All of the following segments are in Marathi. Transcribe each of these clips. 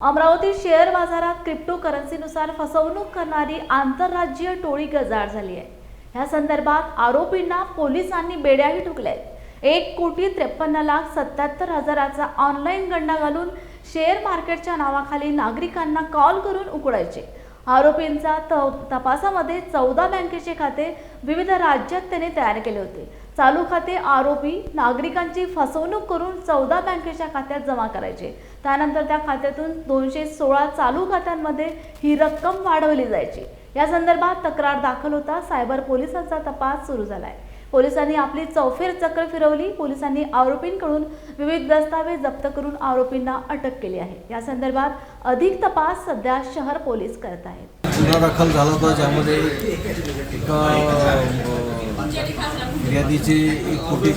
अमरावती शेअर बाजारात क्रिप्टो करन्सीनुसार फसवणूक करणारी आंतरराज्यीय टोळी गजाड झाली आहे. या संदर्भात आरोपींना पोलिसांनी बेड्याही ठुकल्या आहेत एक कोटी त्रेपन्न लाख सत्याहत्तर हजाराचा ऑनलाईन गंडा घालून शेअर मार्केटच्या नावाखाली नागरिकांना कॉल करून उकडायचे आरोपींचा त- तपासामध्ये चौदा बँकेचे खाते विविध राज्यात त्याने तयार केले होते. चालू खाते आरोपी नागरिकांची फसवणूक करून चौदा बँकेच्या खात्यात जमा करायचे. त्यानंतर त्या खात्यातून दोनशे सोळा चालू खात्यांमध्ये ही रक्कम वाढवली जायची. या संदर्भात तक्रार दाखल होता सायबर पोलिसांचा तपास सुरू झाला आहे पोलिसांनी आपली चौफेर चक्र फिरवली. पोलिसांनी आरोपींकडून विविध दस्तावेज जप्त करून आरोपींना अटक केली आहे. या संदर्भात अधिक तपास सध्या शहर पोलीस करत आहेत. गुन्हा दाखल झाला होता ज्यामध्ये एका फिर्यादीचे एक कोटी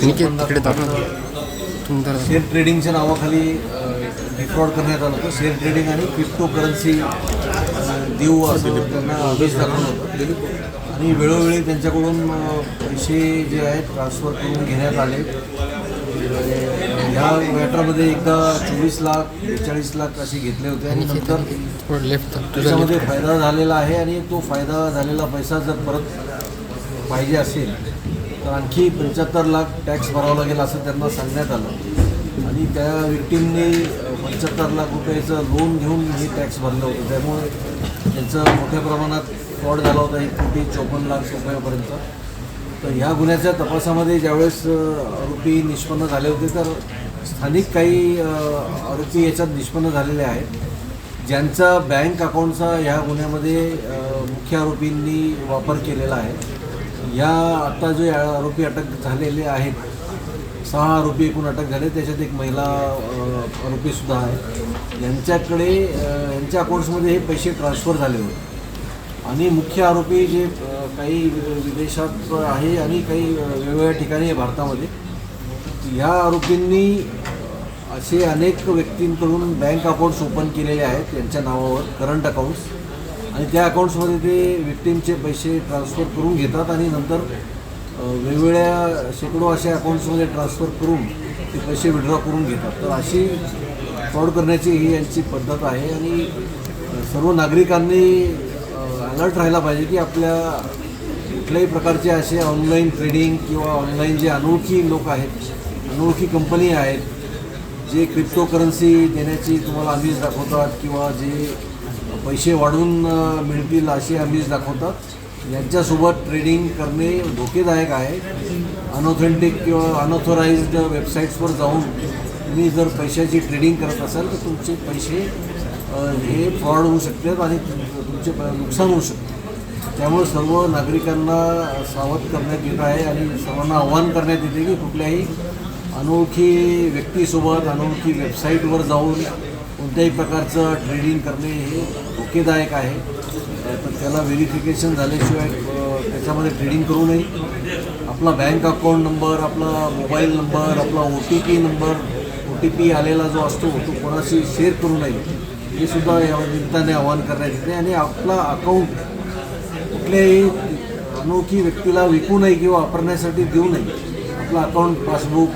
शेअर ट्रेडिंगच्या नावाखाली डिफ्रॉड करण्यात आलं होतं. शेअर ट्रेडिंग आणि क्रिप्टो करन्सी देऊ असं त्यांना आदेश दाखवला होता. आणि वेळोवेळी त्यांच्याकडून पैसे जे आहेत ट्रान्सफर करून घेण्यात आले. ह्या मॅटरमध्ये एकदा चोवीस लाख बेचाळीस लाख असे घेतले होते. आणि नंतर लेफ्ट त्याच्यामध्ये फायदा झालेला आहे आणि तो फायदा झालेला पैसा जर परत पाहिजे असेल तर आणखी पंच्याहत्तर लाख टॅक्स भरावा लागेल असं त्यांना सांगण्यात आलं. आणि त्या व्यक्तींनी पंच्याहत्तर लाख रुपयाचं लोन घेऊन हे टॅक्स भरलं होतं. त्यामुळे त्यांचं मोठ्या प्रमाणात फ्रॉड झाला होता एक कोटी चोपन्न लाख रुपयापर्यंत. तर ह्या गुन्ह्याच्या तपासामध्ये ज्यावेळेस आरोपी निष्पन्न झाले होते तर स्थानिक काही आरोपी याच्यात निष्पन्न झालेले आहेत. ज्यांचा बँक अकाउंटचा ह्या गुन्ह्यामध्ये मुख्य आरोपींनी वापर केलेला आहे. या आत्ता जे आरोपी अटक झालेले आहेत सहा आरोपी एकूण अटक झाले. त्याच्यात एक महिला आरोपीसुद्धा आहे. यांच्याकडे यांच्या अकाउंट्समध्ये हे पैसे ट्रान्सफर झाले होते. आणि मुख्य आरोपी जे काही विदेशात आहे आणि काही वेगवेगळ्या ठिकाणी आहे भारतामध्ये ह्या आरोपींनी असे अनेक व्यक्तींकडून बँक अकाउंट्स ओपन केलेले आहेत यांच्या नावावर करंट अकाउंट्स. आणि त्या अकाउंट्समध्ये ते विक्टीमचे पैसे ट्रान्सफर करून घेतात आणि नंतर वेगवेगळ्या शेकडो अशा अकाउंट्समध्ये ट्रान्सफर करून ते पैसे विड्रॉ करून घेतात. तर अशी फ्रॉड करण्याची ही यांची पद्धत आहे आणि सर्व नागरिकांनी अलर्ट राहायला पाहिजे की आपल्या कुठल्याही प्रकारचे असे ऑनलाईन ट्रेडिंग किंवा ऑनलाईन जे अनोळखी लोक आहेत अनोळखी कंपनी आहेत जे क्रिप्टो करन्सी देण्याची तुम्हाला आमिष दाखवतात किंवा जे पैसे वाढवून मिळतील असे आमिष दाखवतात यांच्यासोबत ट्रेडिंग करणे धोकेदायक आहे. अनऑथेंटिक किंवा अनऑथोराइज्ड वेबसाईट्सवर जाऊन तुम्ही जर पैशाची ट्रेडिंग करत असाल तर तुमचे पैसे हे फ्रॉड होऊ शकतात आणि तुमचे प- नुकसान होऊ शकते. त्यामुळे सर्व नागरिकांना सावध करण्यात येत आहे आणि सर्वांना आव्हान करण्यात येते की कुठल्याही अनोळखी व्यक्तीसोबत अनोळखी वेबसाईटवर जाऊन कोणत्याही प्रकारचं ट्रेडिंग करणे हे धोकेदायक आहे. अ, तर त्याला व्हेरिफिकेशन झाल्याशिवाय त्याच्यामध्ये ट्रेडिंग करू नये. आपला बँक अकाउंट नंबर आपला मोबाईल नंबर आपला O T P number O T P आलेला जो असतो तो कोणाशी शेअर करू नये. हे सुद्धा या निमित्ताने आवाहन करण्यात येते. आणि आपला अकाउंट कुठल्याही अनोखी व्यक्तीला विकू नये किंवा वापरण्यासाठी देऊ नये. आपला अकाउंट पासबुक